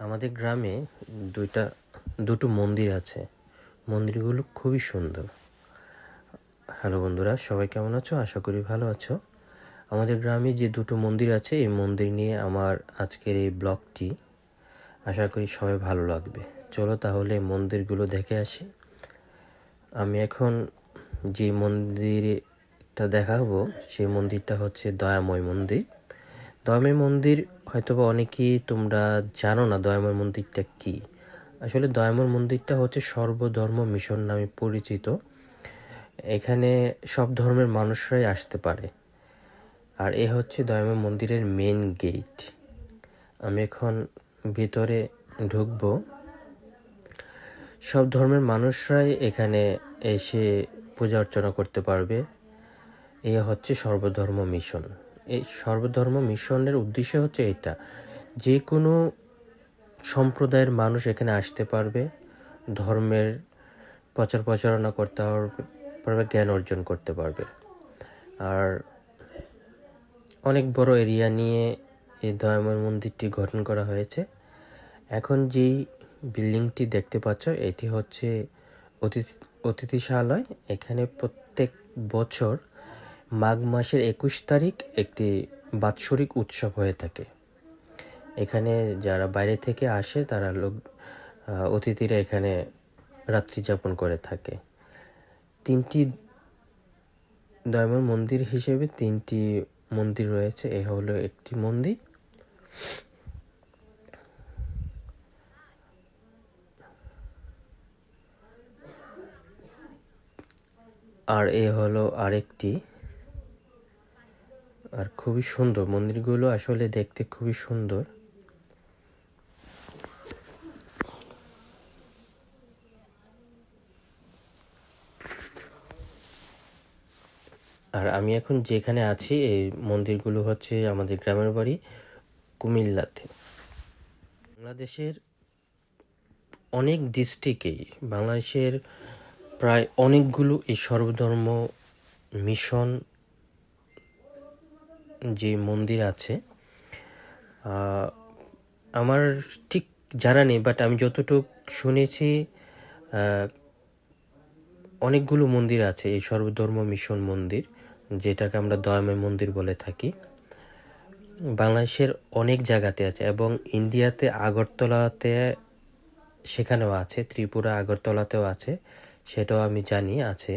আমাদের গ্রামে দুইটা, দুটো মন্দির আছে। মন্দিরগুলো খুবই সুন্দর। হ্যালো বন্ধুরা, সবাই কেমন আছো? আশা করি ভালো আছো। আমাদের গ্রামে যে দুটো মন্দির আছে, এই মন্দির নিয়ে আমার আজকের এই ব্লগটি আশা করি সবাই ভালো লাগবে। চলো তাহলে মন্দিরগুলো দেখে আসি। আমি এখন যে মন্দিরটা দেখাবো, সেই মন্দিরটা হচ্ছে দয়াময় মন্দির। দয়াময় মন্দির হয়তোবা অনেকেই তোমরা জানো না দয়াময় মন্দিরটা কি। আসলে দয়াময় মন্দিরটা হচ্ছে সর্বধর্ম মিশন নামে পরিচিত। এখানে সব ধর্মের মানুষরাই আসতে পারে। আর এ হচ্ছে দয়াময় মন্দিরের মেন গেট আমি এখন ভিতরে ঢুকবো। সব ধর্মের মানুষরাই এখানে এসে পূজা অর্চনা করতে পারবে। এ হচ্ছে সর্বধর্ম মিশন। এই সর্বধর্ম মিশনের উদ্দেশ্য হচ্ছে এটা। যে কোনো সম্প্রদায়ের মানুষ এখানে আসতে পারবে, ধর্মের প্রচার প্রচারণা করতে পারবে, জ্ঞান অর্জন করতে পারবে। আর অনেক বড় এরিয়া নিয়ে এই দয়াময় মন্দিরটি গঠন করা হয়েছে। এখন যেই বিল্ডিংটি দেখতে পাচ্ছ, এটি হচ্ছে অতিথি, অতিথিশালয়। এখানে প্রত্যেক বছর মাঘ মাসের একুশ তারিখ একটি বাৎসরিক উৎসব হয়ে থাকে। এখানে যারা বাইরে থেকে আসে, তারা লোক অতিথিরা এখানে রাত্রি যাপন করে থাকে। তিনটি দয়াময় মন্দির হিসেবে তিনটি মন্দির রয়েছে। এ হলো একটি মন্দির। আর এ হলো আরেকটি আর খুবই সুন্দর। মন্দিরগুলো আসলে দেখতে খুবই সুন্দর। আর আমি এখন যেখানে আছি, এই মন্দিরগুলো হচ্ছে আমাদের গ্রামের বাড়ি কুমিল্লাতে। বাংলাদেশের অনেক ডিস্ট্রিক্টেই, বাংলাদেশের প্রায় অনেকগুলো এই সর্বধর্ম মিশন যে মন্দির আছে আমার ঠিক জানা নেই বাট আমি যতটুকু শুনেছি অনেকগুলো মন্দির আছে, এই সর্বধর্ম মিশন মন্দির, যেটাকে আমরা দয়াময় মন্দির বলে থাকি। বাংলাদেশের অনেক জায়গাতে আছে এবং ইন্ডিয়াতে আগরতলাতে সেখানেও আছে, ত্রিপুরা আগরতলাতেও আছে, সেটাও আমি জানি আছে।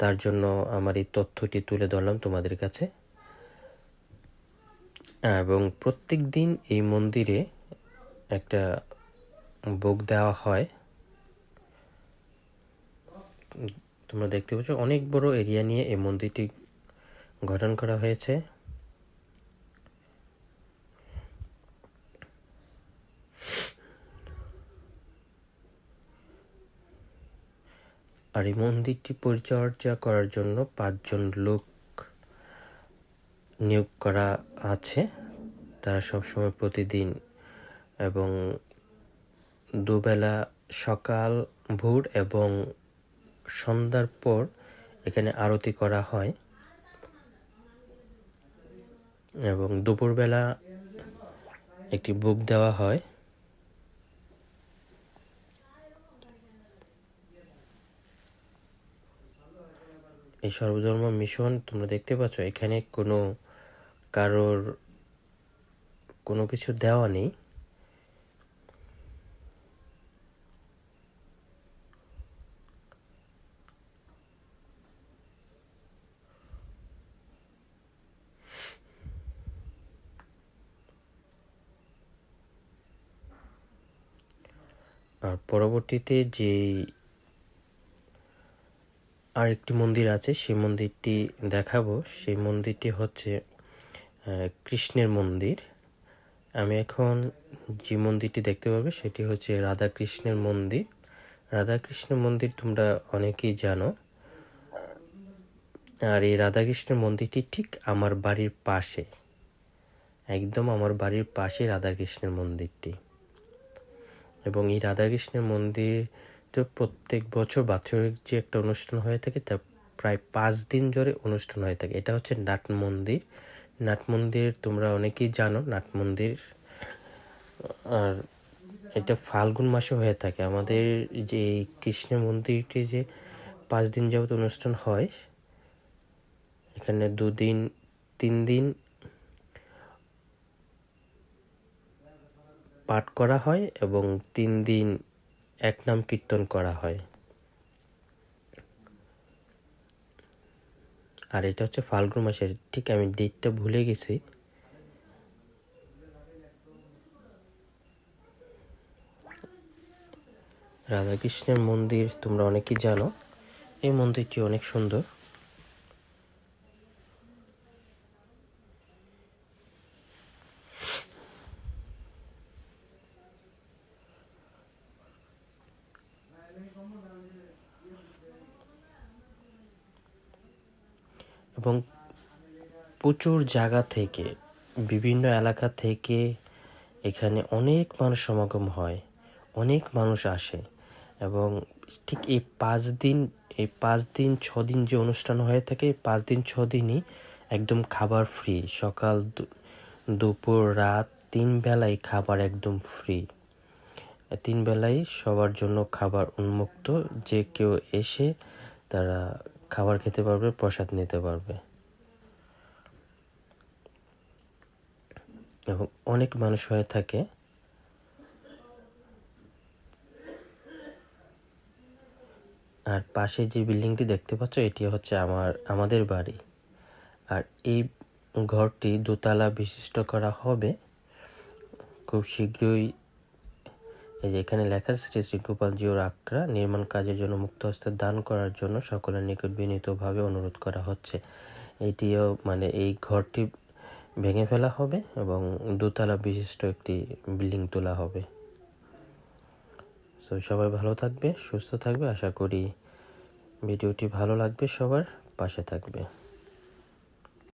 তার জন্য আমার এই তথ্যটি তুলে ধরলাম তোমাদের কাছে। এবং প্রত্যেক দিন এই মন্দিরে একটা ভোগ দেওয়া হয়। তোমরা দেখতে পাচ্ছ, অনেক বড় এরিয়া নিয়ে এই মন্দিরটি গঠন করা হয়েছে। আর এই মন্দিরটি পরিচর্যা করার জন্য পাঁচজন লোক নিয়োগ করা আছে। তারা সবসময় প্রতিদিন এবং দুবেলা সকাল, ভোর এবং সন্ধ্যার পর এখানে আরতি করা হয়। এবং দুপুরবেলা একটি বুক দেওয়া হয়। এই সর্বধর্ম মিশন তোমরা দেখতে পাচ্ছ, এখানে কোনো কারোর কোনো কিছু দেওয়া নেই। আর পরবর্তীতে যে আরেকটি মন্দির আছে, সেই মন্দিরটি দেখাবো। সেই মন্দিরটি হচ্ছে কৃষ্ণের মন্দির। আমি এখন যে মন্দিরটি দেখতে পাবে সেটি হচ্ছে রাধা কৃষ্ণের মন্দির। রাধা কৃষ্ণের মন্দির তোমরা অনেকেই জানো। আর এই রাধাকৃষ্ণের মন্দিরটি ঠিক আমার বাড়ির পাশে। একদম আমার বাড়ির পাশে রাধাকৃষ্ণের মন্দিরটি। এবং এই রাধাকৃষ্ণের মন্দির তো প্রত্যেক বছর বাৎসরিক যে একটা অনুষ্ঠান হয়ে থাকে, তা প্রায় পাঁচ দিন ধরে অনুষ্ঠান হয়ে থাকে। এটা হচ্ছে নাট মন্দির। নাট মন্দির তোমরা অনেকেই জানো, নাট মন্দির। আর এটা ফাল্গুন মাসে হয়ে থাকে। আমাদের যে কৃষ্ণ মন্দিরটি যে পাঁচ দিন যাবত অনুষ্ঠান হয়, এখানে দুদিন, তিন দিন পাঠ করা হয় এবং তিন দিন এক নাম কীর্তন করা হয়। আর এটা হচ্ছে ফাল্গুন মাসের, ঠিক আমি ডেটটা ভুলে গেছি। রাধাকৃষ্ণের মন্দির তোমরা অনেকেই জানো, এই মন্দিরটি অনেক সুন্দর। এবং প্রচুর জায়গা থেকে, বিভিন্ন এলাকা থেকে এখানে অনেক মানুষ সমাগম হয়, অনেক মানুষ আসে এবং ঠিক এই পাঁচ দিন, এই পাঁচ দিন, ছ দিন যে অনুষ্ঠান হয়ে থাকে, এই পাঁচ দিন, ছ দিনই একদম খাবার ফ্রি সকাল দুপুর, রাত, তিন বেলায় খাবার একদম ফ্রি তিন বেলায় সবার জন্য খাবার উন্মুক্ত। যে কেউ এসে তারা খাবার খেতে পারবে, প্রসাদ নিতে পারবে। এবং অনেক মানুষ হয়ে থাকে। আর পাশে যে বিল্ডিংটি দেখতে পাচ্ছ, এটি হচ্ছে আমার, আমাদের বাড়ি। আর এই ঘরটি দোতলা বিশিষ্ট করা হবে। খুব শীঘ্রই এই যে এখানে লেখা শ্রী শ্রী গোপাল জিওর আক্রা নির্মাণ কাজের জন্য মুক্ত হস্তে দান করার জন্য সকলের নিকট বিনীতভাবে অনুরোধ করা হচ্ছে। এটিও মানে এই ঘরটি ভেঙে ফেলা হবে এবং দোতলা বিশিষ্ট একটি বিল্ডিং তোলা হবে। সো সবাই ভালো থাকবে, সুস্থ থাকবে। আশা করি ভিডিওটি ভালো লাগবে সবার। পাশে থাকবে।